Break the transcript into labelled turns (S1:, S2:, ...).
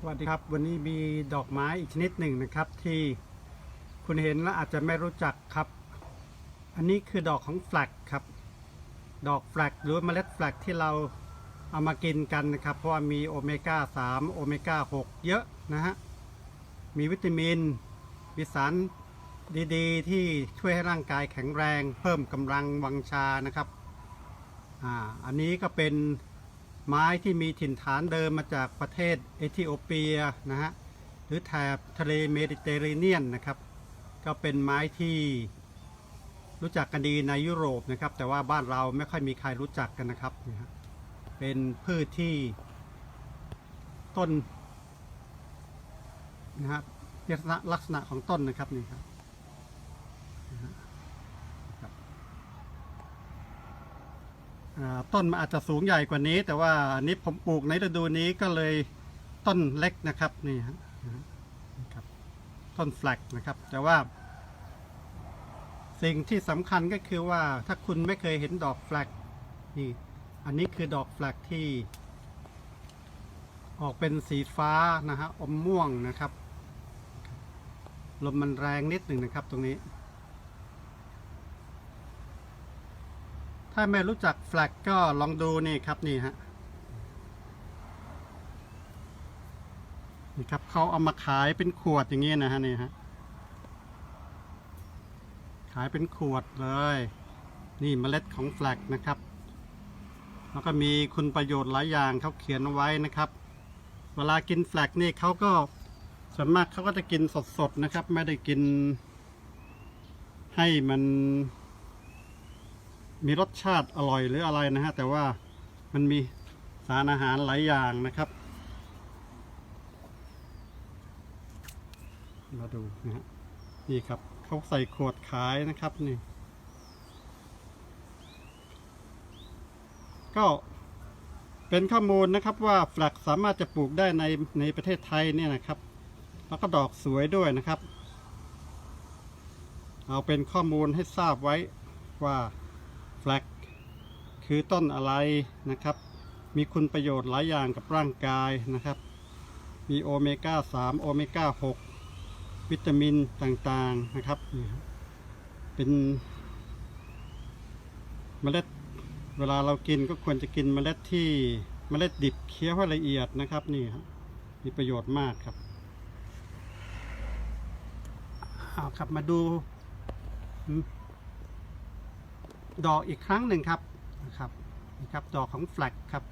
S1: สวัสดีครับ วันนี้มีดอกไม้อีกชนิดหนึ่งนะครับ ที่คุณเห็นแล้วอาจจะไม่รู้จักครับ อันนี้คือดอกของแฟลกครับ ดอกแฟลกหรือเมล็ดแฟลกที่เราเอามากินกันนะครับ เพราะว่ามีโอเมก้า 3 โอเมก้า 6 เยอะนะฮะ มีวิตามิน มีสารดีๆ ที่ช่วยให้ร่างกายแข็งแรง เพิ่มกำลังวังชานะครับ อ่า อันนี้ก็เป็น ไม้ที่มีถิ่นฐานเดิมมาจากประเทศเอธิโอเปียนะฮะหรือแถบทะเลเมดิเตอร์เรเนียนนะครับ ก็เป็นไม้ที่รู้จักกันดีในยุโรปนะครับ แต่ว่าบ้านเราไม่ค่อยมีใครรู้จักกันนะครับนะฮะเป็นพืชที่ต้นนะฮะลักษณะลักษณะของต้นนะครับนี่ครับนะฮะครับอ่า ต้นมันอาจจะสูงใหญ่กว่านี้ แต่ว่าอันนี้ผมปลูกในฤดูนี้ก็เลยต้นเล็กนะครับนี่ฮะนะฮะนี่ครับต้นแฟลกนะครับ แต่ว่า สิ่งที่สำคัญก็คือว่าถ้าคุณไม่เคยเห็นดอกแฟลกนี่อันนี้คือดอกแฟลกที่ ออกเป็นสีฟ้านะฮะอมม่วงนะครับลมมันแรงนิดหนึ่งนะครับตรงนี้ ถ้าไม่รู้จักแฟลกก็ลองดูนี่ครับนี่ฮะนี่ครับเขาเอามาขายเป็นขวดอย่างนี้นะฮะนี่ฮะขายเป็นขวดเลย นี่เมล็ดของแฟลกนะครับแล้วก็มีคุณประโยชน์หลายอย่างเขาเขียนเอาไว้นะครับ เวลากินแฟลกนี่เขาก็ส่วนมากเขาก็จะกินสดๆนะครับ ไม่ได้กินให้มัน มีรสชาติอร่อยหรืออะไรนะฮะ แต่ว่ามันมีสารอาหารหลายอย่างนะครับ มาดูนะฮะนี่ครับเขาใส่ขวดขายนะครับนี่ ก็เป็นข้อมูลนะครับว่าแฟลกสามารถจะปลูกได้ในในประเทศไทยเนี่ยนะครับ แล้วก็ดอกสวยด้วยนะครับ เอาเป็นข้อมูลให้ทราบไว้ว่า แฟลกคือต้นอะไรนะครับ มีคุณประโยชน์หลายอย่างกับร่างกายนะครับ มีโอเมก้า3โอเมก้า6วิตามินต่างๆนะครับนี่เป็นเมล็ดเวลาเรากินก็ควรจะกินเมล็ดที่เมล็ดดิบเคี้ยวให้ละเอียดนะครับนี่ครับมีประโยชน์มากครับเอาครับมาดู ดอกอีกครั้งหนึ่งครับนะครับนี่ครับดอกของแฟลกครับ